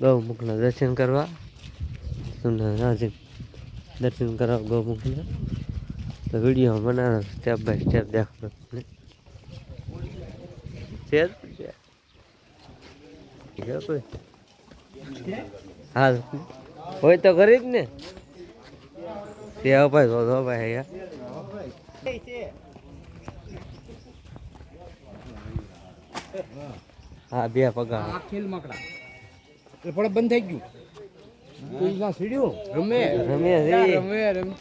ગૌમુખના દર્શન કરવા. દર્શન કરવા ગૌમુખના તો વીડિયો બનાવો સ્ટેપ બાય સ્ટેપ તમને. શેર? હા, હોય તો કરી જ ને. ત્યાં ભાઈ તો ભાઈ હા, બે પગા ખેલ મકડા. એટલે પણ બંધ થઈ ગયું. રમે. રમે. રમે રમે.